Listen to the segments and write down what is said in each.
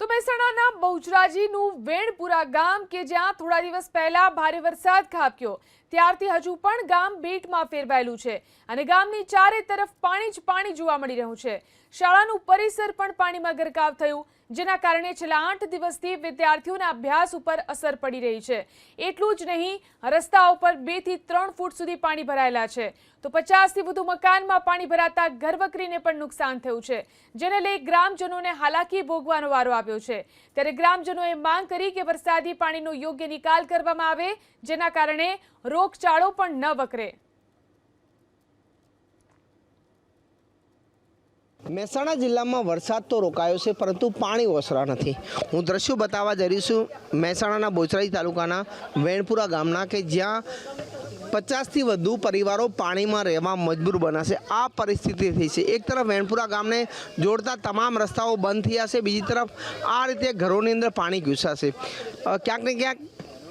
તો મહેસાણાના બહુચરાજીનું વેણપુરા ગામ કે જ્યાં થોડા દિવસ પહેલા ભારે વરસાદ ખાબક્યો. ત્યારથી હજુ પણ ગામ બેટમાં ફેરવાયેલું છે અને ગામની ચારે તરફ પાણી જ પાણી જોવા મળી રહ્યું છે. શાળાનું પરિસર પણ પાણીમાં ગરકાવ થયું. જેના કારણે છેલ્લા આઠ દિવસથી વિદ્યાર્થીઓના અભ્યાસ ઉપર અસર પડી રહી છે. એટલું જ નહીં, રસ્તાઓ પર બેથી ત્રણ ફૂટ સુધી પાણી ભરાયેલા છે. તો પચાસથી વધુ મકાનમાં પાણી ભરાતા ઘરવકરીને પણ નુકસાન થયું છે, જેને લઈ ગ્રામજનોને હાલાકી ભોગવાનો વારો આવ્યો છે. ત્યારે ગ્રામજનોએ માંગ કરી કે વરસાદી પાણીનો યોગ્ય નિકાલ કરવામાં આવે, જેના કારણે રોગચાળો પણ ન વકરે. મહેસાણા જિલ્લામાં વરસાદ તો રોકાયો છે પરંતુ પાણી ઓસરા નથી. હું દ્રશ્યો બતાવવા જઈ રહ્યો છું મહેસાણાના બોચરાજી તાલુકાના વેણપુરા ગામના કે જ્યાં પચાસથી વધુ પરિવારો પાણીમાં રહેવા મજબૂર બનાશે આ પરિસ્થિતિ થઈ છે. એક તરફ વેણપુરા ગામને જોડતા તમામ રસ્તાઓ બંધ થયા છે બીજી તરફ આ રીતે ઘરોની અંદર પાણી ઘૂસાશે. ક્યાંક ને ક્યાંક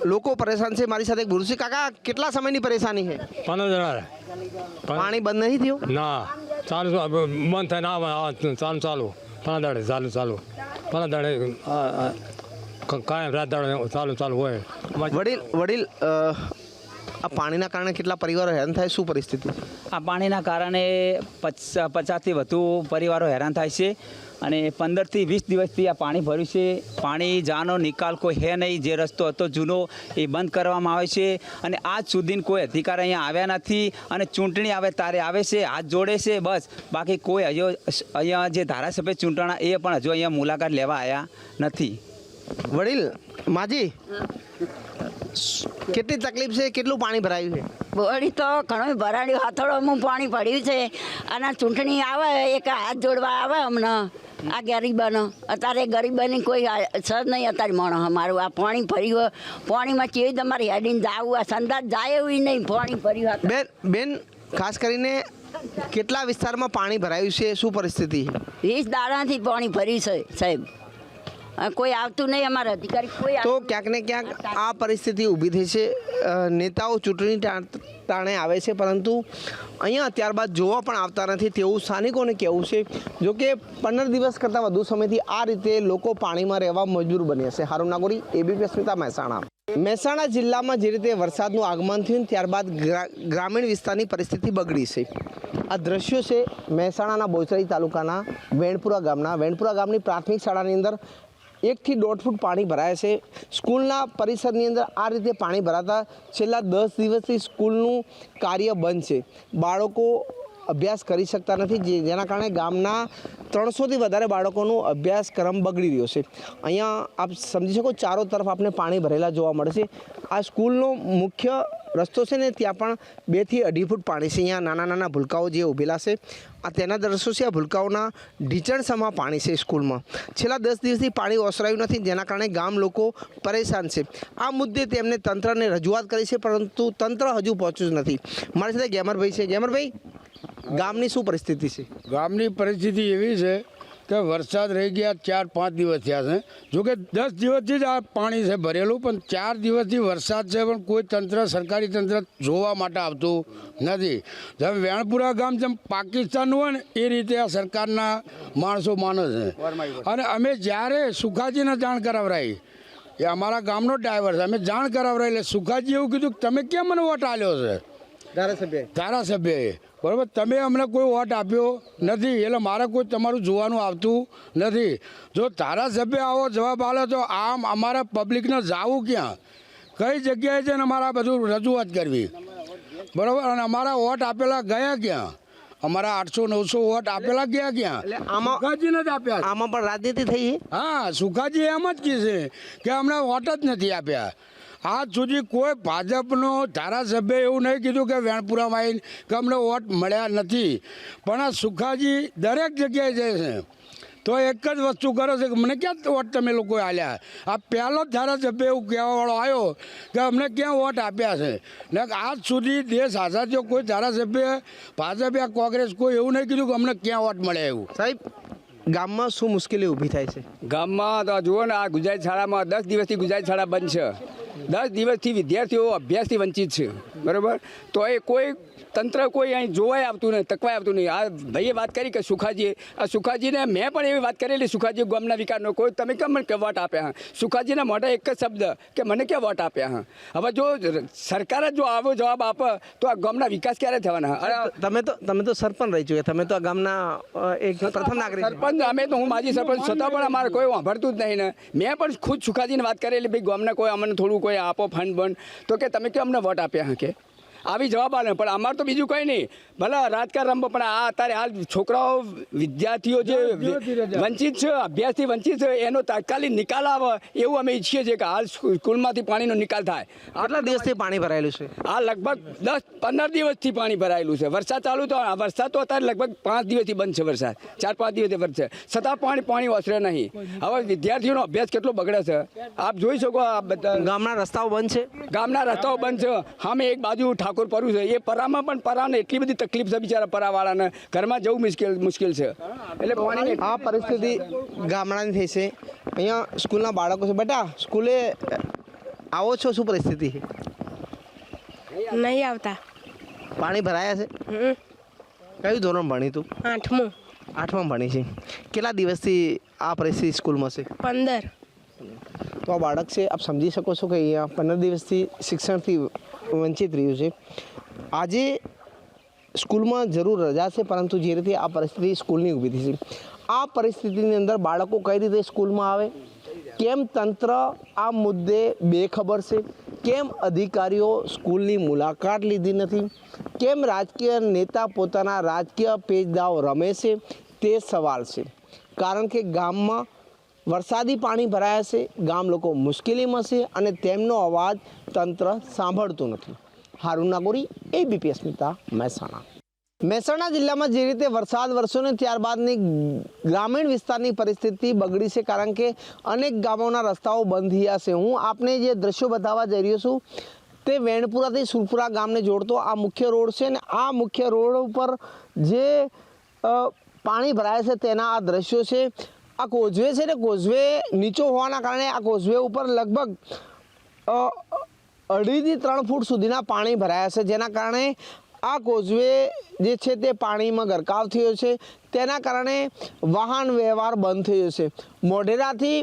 લોકો પરેશાન છે. મારી સાથે છે કાકા કેટલા સમયની પરેશાની છે? પાણી બંધ નથી થયું? ના. ચાલુ બંધ થાય ના આવે, ચાલુ ચાલુ. પંદર દાડે ચાલુ ચાલુ. પંદર દાડે આ, આ, ક- કાયમ રાત દાડે ચાલુ ચાલુ હોય. વડીલ વડીલ આ પાણીના કારણે કેટલા પરિવારો હેરાન થાય? શું પરિસ્થિતિ? આ પાણીના કારણે પચ- પચાસથી વધુ પરિવારો હેરાન થાય છે. અને પંદરથી વીસ દિવસથી આ પાણી ભર્યું છે. પાણી જાનો નિકાલ કોઈ હે નહીં. જે રસ્તો હતો જૂનો એ બંધ કરવામાં આવે છે. અને આજ સુધી કોઈ અધિકાર અહીંયા આવ્યા નથી અને ચૂંટણી આવે તારે આવે છે. હાથ જોડે છે બસ. બાકી કોઈ હજુ અહીંયા જે ધારાસભ્ય ચૂંટણા એ પણ હજુ અહીંયા મુલાકાત લેવા આવ્યા નથી. વડીલ માજી કેટલી તકલીફ છે? કેટલું પાણી ભરાયું છે? બોડી તો ઘણું ભરાડ્યું હાથોડોમાં પાણી પડ્યું છે. અને ચૂંટણી આવે એક હાથ જોડવા આવે હમણાં. આ ગરીબાનો. અત્યારે ગરીબાની કોઈ સર નહીં અત્યારે મણો અમારું આ પાણી ભર્યું પાણીમાં કેવી તમારે હેડીને જાવું આ સંદાસ જાય એવું નહીં પાણી ભર્યું બેન બેન ખાસ કરીને કેટલા વિસ્તારમાં પાણી ભરાયું છે? શું પરિસ્થિતિ? વીસ દાડાથી પાણી ભર્યું છે સાહેબ. કોઈ આવતું નહીં અમારા અધિકારી કોઈ તો ક્યાંક ને ક્યાંક આ પરિસ્થિતિ ઊભી થઈ છે. નેતાઓ ચૂંટણી ટાણે આવે છે, પરંતુ અહીંયા ત્યારબાદ જોવા પણ આવતા નથી. તેવું સ્થાનિકોને કહેવું છે, જો કે પંદર દિવસ કરતાં વધુ સમયથી આ રીતે લોકો પાણીમાં રહેવા મજબૂર બન્યા છે. હારું નાગોરી એબીપી અસ્મિતા મહેસાણા. મહેસાણા જિલ્લામાં જે રીતે વરસાદનું આગમન થયું ત્યારબાદ ગ્રામીણ વિસ્તારની પરિસ્થિતિ બગડી છે. આ દ્રશ્યો છે મહેસાણાના બોચરાઈ તાલુકાના વેણપુરા ગામના. વેણપુરા ગામની પ્રાથમિક શાળાની અંદર એકથી દોઢ ફૂટ પાણી ભરાય છે. સ્કૂલના પરિસરની અંદર આ રીતે પાણી ભરાતા છેલ્લા દસ દિવસથી સ્કૂલનું કાર્ય બંધ છે. બાળકો અભ્યાસ કરી શકતા નથી, જે જેના કારણે ગામના ત્રણસોથી વધારે બાળકોનો અભ્યાસક્રમ બગડી રહ્યો છે. અહીંયા આપ સમજી શકો, ચારો તરફ આપણે પાણી ભરેલા જોવા મળે છે. આ સ્કૂલનો મુખ્ય રસ્તો છે ને ત્યાં પણ બેથી અઢી ફૂટ પાણી છે. અહીંયા નાના નાના ભૂલકાઓ જે ઊભેલા છે. આ તેના દ્રશ્યો છે. આ ભૂલકાઓના ઢીચણસમાં પાણી છે સ્કૂલમાં. છેલ્લા દસ દિવસથી પાણી ઓસરાયું નથી. જેના કારણે ગામ લોકો પરેશાન છે. આ મુદ્દે તેમને તંત્રને રજૂઆત કરી છે, પરંતુ તંત્ર હજુ પહોંચ્યું જ નથી. મારી સાથે ગેમરભાઈ છે. ગેમરભાઈ, ગામની શું પરિસ્થિતિ છે? ગામની પરિસ્થિતિ એવી છે કે વરસાદ રહી ગયા ચાર પાંચ દિવસ થયા છે. જોકે દસ દિવસથી જ આ પાણી છે ભરેલું પણ ચાર દિવસથી વરસાદ છે પણ કોઈ તંત્ર સરકારી તંત્ર જોવા માટે આવતું નથી. જેમ વેણપુરા ગામ જેમ પાકિસ્તાનનું હોય ને એ રીતે આ સરકારના માણસો માને છે. અને અમે જ્યારે સુખાજીને જાણ કરાવરાઈ એ અમારા ગામનો ડ્રાઈવર છે અમે જાણ કરાવરાઈ એટલે સુખાજી એવું કીધું કે તમે કેમ મને વોટ આલ્યો છે? ધારાસભ્ય ધારાસભ્યએ. બરાબર? તમે અમને કોઈ વોટ આપ્યો નથી એટલે મારે કોઈ તમારું જોવાનું આવતું નથી. જો ધારાસભ્ય આવો જવાબ આલે તો આમ અમારા પબ્લિકને જાવું ક્યાં? કઈ જગ્યાએ છે ને અમારા બધું રજૂઆત કરવી? બરાબર? અને અમારા વોટ આપેલા ગયા ક્યાં? અમારા આઠસો નવસો વોટ આપેલા ગયા ક્યાં? આમાં- સુખાજીને જ આપ્યા આમાં પણ રાજનીતિ થઈ હા સુખાજી એમ જ કહે છે કે અમને વોટ જ નથી આપ્યા. આજ સુધી કોઈ ભાજપનો ધારાસભ્ય એવું નહીં કીધું કે વેણપુરામાં આવીને કે અમને વોટ મળ્યા નથી. પણ આ સુખાજી દરેક જગ્યાએ જાય છે. તો એક જ વસ્તુ કરો છે કે મને ક્યાં વોટ તમે લોકોએ આલ્યા? આ પહેલો જ ધારાસભ્ય એવું કહેવાવાળો આવ્યો કે અમને ક્યાં વોટ આપ્યા છે? ને આજ સુધી દેશ આઝાદીઓ કોઈ ધારાસભ્ય ભાજપ યા કોંગ્રેસ કોઈ એવું નહીં કીધું કે અમને ક્યાં વોટ મળ્યા એવું. સાહેબ ગામમાં શું મુશ્કેલી ઊભી થાય છે? ગામમાં તો જુઓ ને આ ગુજરાત શાળામાં દસ દિવસથી ગુજરાત શાળા બંધ છે. દસ દિવસથી વિદ્યાર્થીઓ અભ્યાસથી વંચિત છે બરાબર? તો એ કોઈ તંત્ર કોઈ અહીં જોવાય આવતું નહીં તકવાય આવતું નહીં. આ ભાઈએ વાત કરી કે સુખાજી આ સુખાજીને મેં પણ એવી વાત કરેલી સુખાજી ગામના વિકાસનો કોઈ તમે કેમ મને કે વોટ આપ્યા? હા સુખાજીના મોઢે એક જ શબ્દ કે મને ક્યાં વોટ આપ્યા? હા હવે જો સરકાર જ જો આવો જવાબ આપે તો આ ગામના વિકાસ ક્યારે થવાના? અરે તમે તો તમે તો સરપંચ રહી ચૂક્યા. તમે તો આ ગામના એક પ્રથમ નાગરિક. સરપંચ અમે તો હું માજી સરપંચ છતાં પણ અમારે કોઈ વાંભળતું જ નહીં ને. મેં પણ ખુદ સુખાજીને વાત કરેલી ભાઈ ગામના કોઈ અમને થોડું કોઈ આપો ફંડ બંધ તો કે તમે કેમ અમને વોટ આપ્યા હા કે? આવી જવાબ આવે પણ અમારે તો બીજું કંઈ નહીં. ભલે રાજકારણ રમવો પણ આ અત્યારે હાલ છોકરાઓ વિદ્યાર્થીઓ જે વંચિત છે અભ્યાસથી વંચિત છે એનો તાત્કાલિક નિકાલ આવે એવું અમે ઈચ્છીએ છીએ કે હાલ સ્કૂલમાંથી પાણીનો નિકાલ થાય. આટલા દિવસથી પાણી ભરાયેલું છે? આ લગભગ દસ પંદર દિવસથી પાણી ભરાયેલું છે. વરસાદ ચાલુ તો આ વરસાદ તો અત્યારે લગભગ પાંચ દિવસથી બંધ છે વરસાદ. ચાર પાંચ દિવસથી છે. છતાં પાણી પાણી ઓસરે નહીં. હવે વિદ્યાર્થીઓનો અભ્યાસ કેટલો બગડે છે? આપ જોઈ શકો આ બધા ગામના રસ્તાઓ બંધ છે? ગામના રસ્તાઓ બંધ છે. અમે એક બાજુ ઠાકોર પરું છે. એ પરામાં પણ પરાને એટલી બધી તકલીફ છે બિચારા પરાવાળાને. ઘરમાં જવું મુશ્કેલ મુશ્કેલ છે. એટલે પાણી આ પરિસ્થિતિ ગામડાની થઈ છે. અહીંયા સ્કૂલના બાળકો છે. બેટા સ્કૂલે આવો છો? શું પરિસ્થિતિ છે? નહીં આવતા. પાણી ભરાયા છે? હમ. કયું ધોરણ ભણી તું? આઠમું. આઠમાં ભણી છે. કેટલા દિવસથી આ પરિસ્થિતિ સ્કૂલમાં છે? પંદર. તો આ બાળક છે આપ સમજી શકો છો કે અહીંયા પંદર દિવસથી શિક્ષણથી વંચિત રહ્યું છે. આજે સ્કૂલમાં જરૂર રજા છે, પરંતુ જે રીતે આ પરિસ્થિતિ સ્કૂલની ઊભી થઈ છે. આ પરિસ્થિતિની અંદર બાળકો કઈ રીતે સ્કૂલમાં આવે? કેમ તંત્ર આ મુદ્દે બેખબર છે? કેમ અધિકારીઓ સ્કૂલની મુલાકાત લીધી નથી? કેમ રાજકીય નેતા પોતાના રાજકીય પેજદાઓ રમે છે? તે સવાલ છે. કારણ કે ગામમાં વરસાદી પાણી ભરાયા છે, ગામ લોકો મુશ્કેલીમાં છે અને તેમનો અવાજ તંત્ર સાંભળતું નથી. હારૂન નાગોરી એબીપી અસ્મિતા મહેસાણા. મહેસાણા જિલ્લામાં જે રીતે વરસાદ વરસ્યો ને ત્યારબાદની ગ્રામીણ વિસ્તારની પરિસ્થિતિ બગડી છે કારણ કે અનેક ગામોના રસ્તાઓ બંધ થયા છે. હું આપને જે દ્રશ્યો બતાવવા જઈ રહ્યો છું, તે વેણપુરાથી સુરપુરા ગામને જોડતો આ મુખ્ય રોડ છે ને આ મુખ્ય રોડ ઉપર જે પાણી ભરાય છે તેના આ દ્રશ્યો છે. આ કોઝવે છે ને કોઝવે નીચો હોવાના કારણે આ કોઝવે ઉપર લગભગ અઢીથી ત્રણ ફૂટ સુધીના પાણી ભરાયા છે. જેના કારણે આ કોઝવે જે છે તે પાણીમાં ગરકાવ થયો છે. તેના કારણે વાહન વ્યવહાર બંધ થયો છે. મોઢેરાથી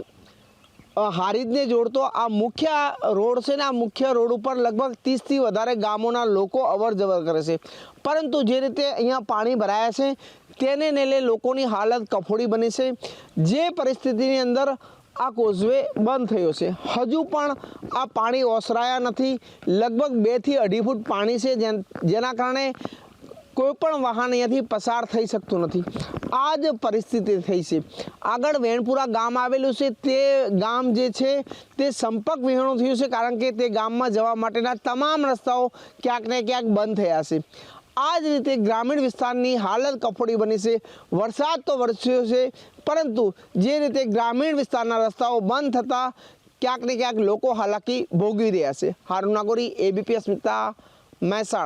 હારીદને જોડતો આ મુખ્ય રોડ છે ને, આ મુખ્ય રોડ ઉપર લગભગ ત્રીસથી વધારે ગામોના લોકો અવર જવર કરે છે. પરંતુ જે રીતે અહીંયા પાણી ભરાયા છે, તેને ને લોકોની હાલત કફોડી બની છે. જે પરિસ્થિતિની અંદર આ કોઝવે બંધ થયો છે. હજુ પણ આ પાણી ઓસરાયા નથી. લગભગ બેથી અઢી ફૂટ પાણી છે જેના કારણે કોઈ પણ વાહન અહીંયાથી પસાર થઈ શકતું નથી. આ જ પરિસ્થિતિ થઈ છે. આગળ વેણપુરા ગામ આવેલું છે તે ગામ જે છે તે સંપર્ક વિહોણું થયું છે કારણ કે તે ગામમાં જવા માટેના તમામ રસ્તાઓ ક્યાંક ને ક્યાંક બંધ થયા છે. આ જ રીતે ગ્રામીણ વિસ્તારની હાલત કફોડી બની છે. વરસાદ તો વરસ્યો છે, પરંતુ જે રીતે ગ્રામીણ વિસ્તારના રસ્તાઓ બંધ થતાં ક્યાંક ને ક્યાંક લોકો હાલાકી ભોગવી રહ્યા છે. હારુનાગોરી નાગોરી મિતા મહેસાણા.